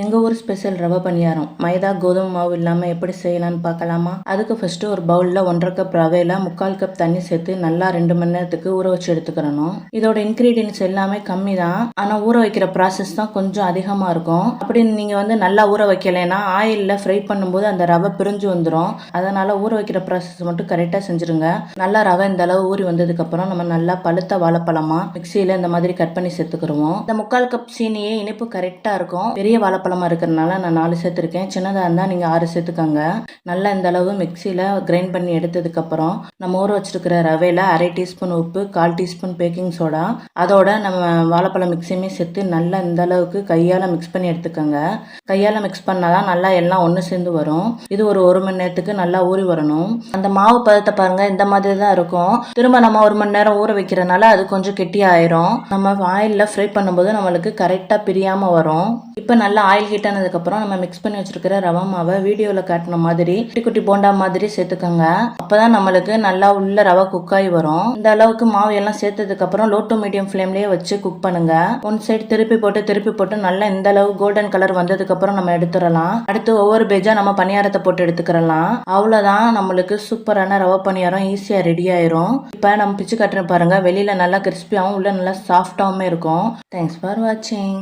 எங்கள் ஊர் ஸ்பெஷல் ரவை பணியாரம். மைதா கோதுமை மாவு இல்லாமல் எப்படி செய்யலாம்னு பார்க்கலாமா? அதுக்கு ஃபஸ்ட்டு ஒரு பவுலில் ஒன்றரை கப் ரவையில் முக்கால் கப் தண்ணி சேர்த்து நல்லா ரெண்டு மணி நேரத்துக்கு ஊற வச்சு எடுத்துக்கிறணும். இதோட இன்க்ரீடியன்ஸ் எல்லாமே கம்மி தான். ஆனால் ஊற வைக்கிற ப்ராசஸ் தான் கொஞ்சம் அதிகமாக இருக்கும். அப்படி நீங்கள் வந்து நல்லா ஊற வைக்கலைன்னா ஆயிலில் ஃப்ரை பண்ணும்போது அந்த ரவை பிரிஞ்சு வந்துடும் அதனால் ஊற வைக்கிற ப்ராசஸ் மட்டும் கரெக்டாக செஞ்சுருங்க. நல்லா ரவை இந்த அளவு ஊறி வந்ததுக்கப்புறம் நம்ம நல்லா பழுத்த வாழைப்பழமா மிக்சியில் இந்த மாதிரி கட் பண்ணி சேர்த்துக்கிருவோம். இந்த முக்கால் கப் சீனியே இனிப்பு கரெக்டாக இருக்கும். பெரிய வாழைப்பழமாக இருக்கிறதுனால நான் நாலு சேர்த்துருக்கேன். சின்னதாக இருந்தால் நீங்கள் ஆறு சேர்த்துக்கோங்க. நல்லா இந்த அளவு மிக்சியில் கிரைண்ட் பண்ணி எடுத்ததுக்கப்புறம் நம்ம ஊற வச்சிருக்கிற ரவையில் அரை டீஸ்பூன் உப்பு கால் டீஸ்பூன் பேக்கிங் சோடா. அதோட நம்ம வாழைப்பழம் மிக்ஸியுமே சேர்த்து நல்லா இந்த அளவுக்கு கையால் மிக்ஸ் பண்ணி எடுத்துக்கோங்க. கையால் மிக்ஸ் பண்ணால் தான் நல்லா எல்லாம் ஒன்று சேர்ந்து வரும். இது ஒரு ஒரு மணி நேரத்துக்கு நல்லா ஊறி வரணும். அந்த மாவு பதத்தை பாருங்கள் இந்த மாதிரி தான் இருக்கும். திரும்ப நம்ம ஒரு மணி நேரம் ஊற வைக்கிறனால அது கொஞ்சம் கெட்டி ஆயிரும் நம்ம ஆயிலில் ஃப்ரை பண்ணும்போது நம்மளுக்கு கரெக்டாக பிரியாமல் வரும். இப்போ நல்லா ஆயில் ஹீட் ஆனதுக்கப்புறம் நம்ம மிக்ஸ் பண்ணி வச்சிருக்கிற ரவா மாவை வீடியோவில் காட்டின மாதிரி குட்டி குட்டி போண்டா மாதிரி சேர்த்துக்கோங்க. அப்போ தான் நம்மளுக்கு நல்லா உள்ள ரவை குக் ஆகி வரும். இந்த அளவுக்கு மாவு எல்லாம் சேர்த்ததுக்கப்புறம் லோ டு மீடியம் ஃப்ளேம்லேயே வச்சு குக் பண்ணுங்க. ஒன் சைடு திருப்பி போட்டு திருப்பி போட்டு நல்லா இந்த அளவு கோல்டன் கலர் வந்ததுக்கப்புறம் நம்ம எடுத்துடலாம். அடுத்து ஒவ்வொரு பேஜாக நம்ம பணியாரத்தை போட்டு எடுத்துக்கிறலாம். அவ்வளோதான் நம்மளுக்கு சூப்பரான ரவை பணியாரம் ஈஸியாக ரெடி ஆயிரும். இப்போ நம்ம பிச்சு காட்டுறேன் பாருங்கள் வெளியில் நல்லா கிறிஸ்பியாகவும் உள்ள நல்லா சாஃப்டாகவும் இருக்கும். தேங்க்ஸ் ஃபார் வாட்சிங்